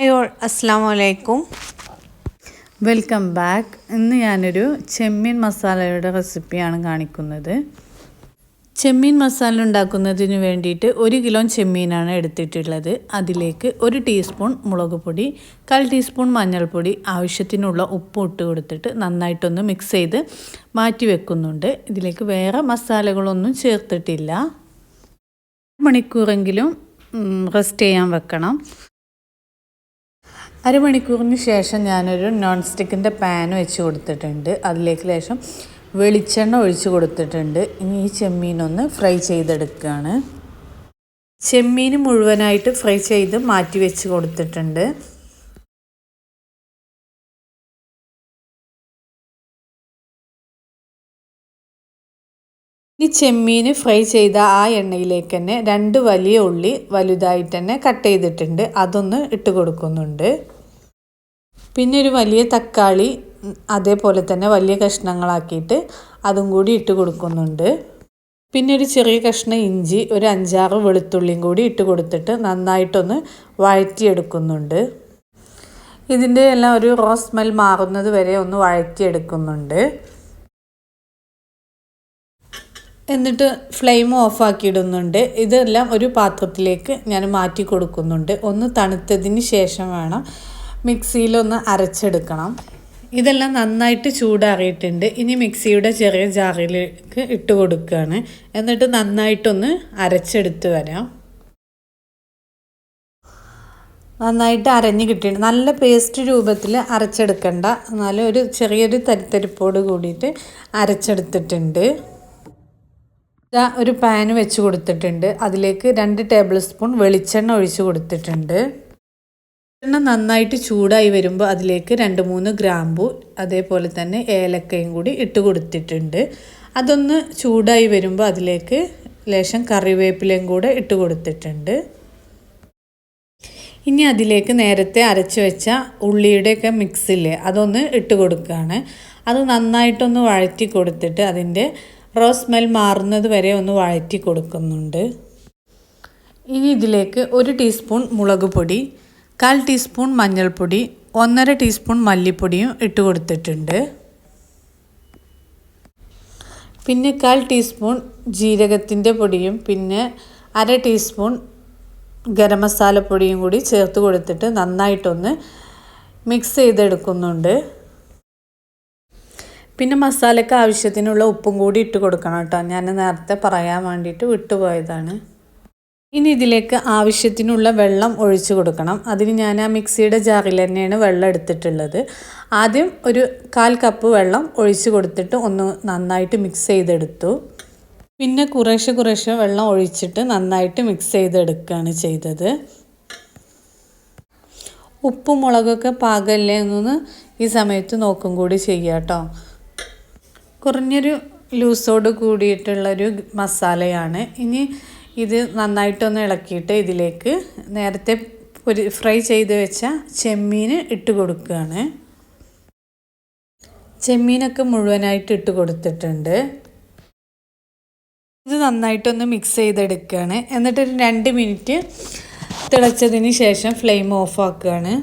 Hi all അസ്സാം വലൈക്കും welcome back ഇന്ന് ഞാനൊരു ചെമ്മീൻ മസാലയുടെ റെസിപ്പിയാണ് കാണിക്കുന്നത്. ചെമ്മീൻ മസാല ഉണ്ടാക്കുന്നതിന് വേണ്ടിയിട്ട് ഒരു കിലോ ചെമ്മീനാണ് എടുത്തിട്ടുള്ളത്. അതിലേക്ക് ഒരു ടീസ്പൂൺ മുളക് പൊടി കാൽ ടീസ്പൂൺ മഞ്ഞൾപ്പൊടി ആവശ്യത്തിനുള്ള ഉപ്പ് ഇട്ട് കൊടുത്തിട്ട് നന്നായിട്ടൊന്ന് മിക്സ് ചെയ്ത് മാറ്റി വെക്കുന്നുണ്ട്. ഇതിലേക്ക് വേറെ മസാലകളൊന്നും ചേർത്തിട്ടില്ല. മണിക്കൂറെങ്കിലും റെസ്റ്റ് ചെയ്യാൻ വെക്കണം. അരമണിക്കൂറിന് ശേഷം ഞാനൊരു നോൺ സ്റ്റിക്കിന്റെ പാൻ വെച്ച് കൊടുത്തിട്ടുണ്ട്. അതിലേക്ക് ശേഷം വെളിച്ചെണ്ണ ഒഴിച്ച് കൊടുത്തിട്ടുണ്ട്. ഇനി ഈ ചെമ്മീനൊന്ന് ഫ്രൈ ചെയ്തെടുക്കുകയാണ് ചെമ്മീൻ മുഴുവനായിട്ട് ഫ്രൈ ചെയ്ത് മാറ്റി വെച്ച് കൊടുത്തിട്ടുണ്ട്. ഈ ചെമ്മീൻ ഫ്രൈ ചെയ്ത ആ എണ്ണയിലേക്ക് തന്നെ രണ്ട് വലിയ ഉള്ളി വലുതായിട്ട് തന്നെ കട്ട് ചെയ്തിട്ടുണ്ട്. അതൊന്ന് ഇട്ട് കൊടുക്കുന്നുണ്ട്. പിന്നെ ഒരു വലിയ തക്കാളി അതേപോലെ തന്നെ വലിയ കഷ്ണങ്ങളാക്കിയിട്ട് അതും കൂടി ഇട്ട് കൊടുക്കുന്നുണ്ട്. പിന്നെ ഒരു ചെറിയ കഷ്ണം ഇഞ്ചി ഒരു അഞ്ചാറ് വെളുത്തുള്ളിയും കൂടി ഇട്ട് കൊടുത്തിട്ട് നന്നായിട്ടൊന്ന് വഴറ്റിയെടുക്കുന്നുണ്ട്. ഇതിന്റെ എല്ലാം ഒരു റോസ് സ്മെൽ മാറുന്നത് വരെ ഒന്ന് വഴറ്റിയെടുക്കുന്നുണ്ട്. എന്നിട്ട് ഫ്ലെയിം ഓഫാക്കിയിടുന്നുണ്ട്. ഇതെല്ലാം ഒരു പാത്രത്തിലേക്ക് ഞാൻ മാറ്റി കൊടുക്കുന്നുണ്ട്. ഒന്ന് തണുത്തതിന് ശേഷം വേണം മിക്സിയിലൊന്ന് അരച്ചെടുക്കണം. ഇതെല്ലാം നന്നായിട്ട് ചൂടാറിയിട്ടുണ്ട്. ഇനി മിക്സിയുടെ ചെറിയ ജാറിലേക്ക് ഇട്ട് കൊടുക്കുകയാണ്. എന്നിട്ട് നന്നായിട്ടൊന്ന് അരച്ചെടുത്ത് വരാം. നന്നായിട്ട് അരഞ്ഞ് കിട്ടിയിട്ടുണ്ട്. നല്ല പേസ്റ്റ് രൂപത്തിൽ അരച്ചെടുക്കണ്ട. എന്നാലും ഒരു ചെറിയൊരു തരിത്തരിപ്പോട് കൂടിയിട്ട് അരച്ചെടുത്തിട്ടുണ്ട്. ഒരു പാൻ വെച്ച് കൊടുത്തിട്ടുണ്ട്. അതിലേക്ക് രണ്ട് ടേബിൾ സ്പൂൺ വെളിച്ചെണ്ണ ഒഴിച്ച് കൊടുത്തിട്ടുണ്ട്. എണ്ണ നന്നായിട്ട് ചൂടായി വരുമ്പോൾ അതിലേക്ക് രണ്ട് മൂന്ന് ഗ്രാമ്പു അതേപോലെ തന്നെ ഏലക്കയും കൂടി ഇട്ട് കൊടുത്തിട്ടുണ്ട്. അതൊന്ന് ചൂടായി വരുമ്പോൾ അതിലേക്ക് ലേശം കറിവേപ്പിലയും കൂടെ ഇട്ട് കൊടുത്തിട്ടുണ്ട്. ഇനി അതിലേക്ക് നേരത്തെ അരച്ച് വെച്ച ഉള്ളിയുടെയൊക്കെ മിക്സില്ലേ അതൊന്ന് ഇട്ട് കൊടുക്കുകയാണ്. അത് നന്നായിട്ടൊന്ന് വഴറ്റി കൊടുത്തിട്ട് അതിന്റെ റോസ് സ്മെൽ മാറുന്നത് വരെ ഒന്ന് വഴറ്റി കൊടുക്കുന്നുണ്ട്. ഇനി ഇതിലേക്ക് ഒരു ടീസ്പൂൺ മുളക് പൊടി കാൽ ടീസ്പൂൺ മഞ്ഞൾപ്പൊടി ഒന്നര ടീസ്പൂൺ മല്ലിപ്പൊടിയും ഇട്ട് കൊടുത്തിട്ടുണ്ട്. പിന്നെ കാൽ ടീസ്പൂൺ ജീരകത്തിന്റെ പൊടിയും പിന്നെ അര ടീസ്പൂൺ ഗരം മസാലപ്പൊടിയും കൂടി ചേർത്ത് കൊടുത്തിട്ട് നന്നായിട്ടൊന്ന് മിക്സ് ചെയ്തെടുക്കുന്നുണ്ട്. പിന്നെ മസാലയ്ക്ക് ആവശ്യത്തിനുള്ള ഉപ്പും കൂടി ഇട്ട് കൊടുക്കണം കേട്ടോ. ഞാൻ നേരത്തെ പറയാൻ വേണ്ടിയിട്ട് വിട്ടുപോയതാണ് ഇനി ഇതിലേക്ക് ആവശ്യത്തിനുള്ള വെള്ളം ഒഴിച്ചു കൊടുക്കണം. അതിന് ഞാൻ ആ മിക്സിയുടെ ജാറിൽ തന്നെയാണ് വെള്ളം എടുത്തിട്ടുള്ളത്. ആദ്യം ഒരു കാൽ കപ്പ് വെള്ളം ഒഴിച്ചു കൊടുത്തിട്ട് ഒന്ന് നന്നായിട്ട് മിക്സ് ചെയ്തെടുത്തു. പിന്നെ കുറേശ്ശെ കുറേശ്ശെ വെള്ളം ഒഴിച്ചിട്ട് നന്നായിട്ട് മിക്സ് ചെയ്തെടുക്കുകയാണ് ചെയ്തത്. ഉപ്പും മുളകൊക്കെ പാകമല്ലേ എന്നൊന്ന് ഈ സമയത്ത് നോക്കും കൂടി ചെയ്യാം കേട്ടോ. കുറഞ്ഞൊരു ലൂസോട് കൂടിയിട്ടുള്ളൊരു മസാലയാണ്. ഇനി ഇത് നന്നായിട്ടൊന്ന് ഇളക്കിയിട്ട് ഇതിലേക്ക് നേരത്തെ ഒരു ഫ്രൈ ചെയ്ത് വെച്ച ചെമ്മീൻ ഇട്ട് കൊടുക്കുകയാണ്. ചെമ്മീനൊക്കെ മുഴുവനായിട്ട് ഇട്ട് കൊടുത്തിട്ടുണ്ട്. ഇത് നന്നായിട്ടൊന്ന് മിക്സ് ചെയ്തെടുക്കുകയാണ്. എന്നിട്ട് രണ്ട് മിനിറ്റ് തിളച്ചതിന് ശേഷം ഫ്ലെയിം ഓഫ് ആക്കുകയാണ്.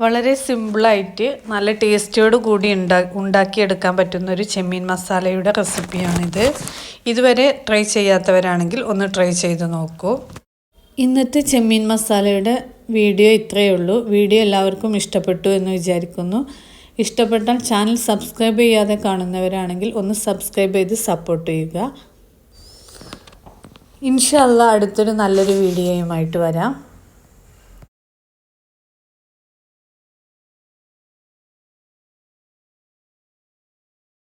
വളരെ സിമ്പിളായിട്ട് നല്ല ടേസ്റ്റോട് കൂടി ഉണ്ടാ ഉണ്ടാക്കിയെടുക്കാൻ പറ്റുന്ന ഒരു ചെമ്മീൻ മസാലയുടെ റെസിപ്പിയാണിത്. ഇതുവരെ ട്രൈ ചെയ്യാത്തവരാണെങ്കിൽ ഒന്ന് ട്രൈ ചെയ്ത് നോക്കൂ. ഇന്നത്തെ ചെമ്മീൻ മസാലയുടെ വീഡിയോ ഇത്രയേ ഉള്ളൂ. വീഡിയോ എല്ലാവർക്കും ഇഷ്ടപ്പെട്ടു എന്ന് വിചാരിക്കുന്നു. ഇഷ്ടപ്പെട്ടാൽ ചാനൽ സബ്സ്ക്രൈബ് ചെയ്യാതെ കാണുന്നവരാണെങ്കിൽ ഒന്ന് സബ്സ്ക്രൈബ് ചെയ്ത് സപ്പോർട്ട് ചെയ്യുക. ഇൻഷല്ല അടുത്തൊരു നല്ലൊരു വീഡിയോയുമായിട്ട് വരാം.